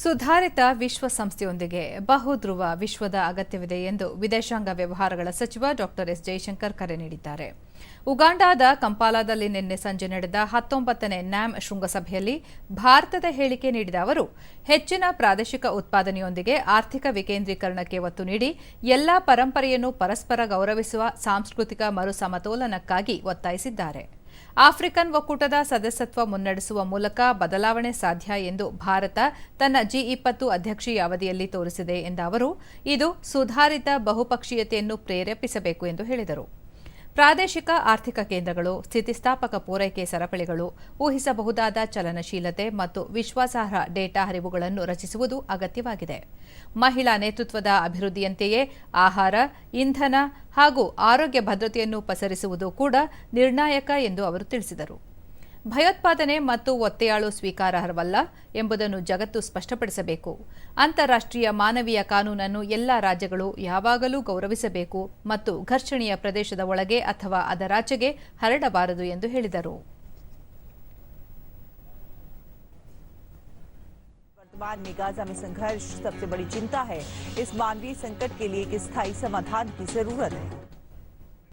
ಸುಧಾರಿತ ವಿಶ್ವಸಂಸ್ಥೆಯೊಂದಿಗೆ ಬಹುಧ್ರುವ ವಿಶ್ವದ ಅಗತ್ಯವಿದೆ ಎಂದು ವಿದೇಶಾಂಗ ವ್ಯವಹಾರಗಳ ಸಚಿವ ಡಾಕ್ಟರ್ ಎಸ್ ಜೈಶಂಕರ್ ಕರೆ ನೀಡಿದ್ದಾರೆ. ಉಗಾಂಡಾದ ಕಂಪಾಲಾದಲ್ಲಿ ನಿನ್ನೆ ಸಂಜೆ ನಡೆದ ಹತ್ತೊಂಬತ್ತನೇ ನ್ಯಾಮ್ ಶೃಂಗಸಭೆಯಲ್ಲಿ ಭಾರತದ ಹೇಳಿಕೆ ನೀಡಿದ ಅವರು, ಹೆಚ್ಚಿನ ಪ್ರಾದೇಶಿಕ ಉತ್ಪಾದನೆಯೊಂದಿಗೆ ಆರ್ಥಿಕ ವಿಕೇಂದ್ರೀಕರಣಕ್ಕೆ ಒತ್ತು ನೀಡಿ ಎಲ್ಲಾ ಪರಂಪರೆಯನ್ನು ಪರಸ್ಪರ ಗೌರವಿಸುವ ಸಾಂಸ್ಕೃತಿಕ ಮರುಸಮತೋಲನಕ್ಕಾಗಿ ಒತ್ತಾಯಿಸಿದ್ದಾರೆ. ಆಫ್ರಿಕನ್ ಒಕ್ಕೂಟದ ಸದಸ್ಯತ್ವ ಮುನ್ನಡೆಸುವ ಮೂಲಕ ಬದಲಾವಣೆ ಸಾಧ್ಯ ಎಂದು ಭಾರತ ತನ್ನ ಜಿ ಇಪ್ಪತ್ತು ಅಧ್ಯಕ್ಷೀಯ ಅವಧಿಯಲ್ಲಿ ತೋರಿಸಿದೆ ಎಂದ ಅವರು, ಇದು ಸುಧಾರಿತ ಬಹುಪಕ್ಷೀಯತೆಯನ್ನು ಪ್ರೇರೇಪಿಸಬೇಕು ಎಂದು ಹೇಳಿದರು. ಪ್ರಾದೇಶಿಕ ಆರ್ಥಿಕ ಕೇಂದ್ರಗಳು, ಸ್ಥಿತಿಸ್ಥಾಪಕ ಪೂರೈಕೆ ಸರಪಳಿಗಳು, ಊಹಿಸಬಹುದಾದ ಚಲನಶೀಲತೆ ಮತ್ತು ವಿಶ್ವಾಸಾರ್ಹ ಡೇಟಾ ಹರಿವುಗಳನ್ನು ರಚಿಸುವುದು ಅಗತ್ಯವಾಗಿದೆ. ಮಹಿಳಾ ನೇತೃತ್ವದ ಅಭಿವೃದ್ಧಿಯಂತೆಯೇ ಆಹಾರ, ಇಂಧನ ಹಾಗೂ ಆರೋಗ್ಯ ಭದ್ರತೆಯನ್ನು ಪಸರಿಸುವುದು ಕೂಡ ನಿರ್ಣಾಯಕ ಎಂದು ಅವರು ತಿಳಿಸಿದರು. ಭಯೋತ್ಪಾದನೆ ಮತ್ತು ಒತ್ತೆಯಾಳು ಸ್ವೀಕಾರಾರ್ಹವಲ್ಲ ಎಂಬುದನ್ನು ಜಗತ್ತು ಸ್ಪಷ್ಟಪಡಿಸಬೇಕು ಅಂತಾರಾಷ್ಟ್ರೀಯ ಮಾನವೀಯ ಕಾನೂನನ್ನು ಎಲ್ಲ ರಾಜ್ಯಗಳು ಯಾವಾಗಲೂ ಗೌರವಿಸಬೇಕು ಮತ್ತು ಘರ್ಷಣೆಯ ಪ್ರದೇಶದ ಒಳಗೆ ಅಥವಾ ಅದರಾಚೆಗೆ ಹರಡಬಾರದು ಎಂದು ಹೇಳಿದರು वर्तमान में गाजा में संघर्ष सबसे बड़ी चिंता है इस मानवीय संकट के लिए एक स्थायी समाधान की जरूरत है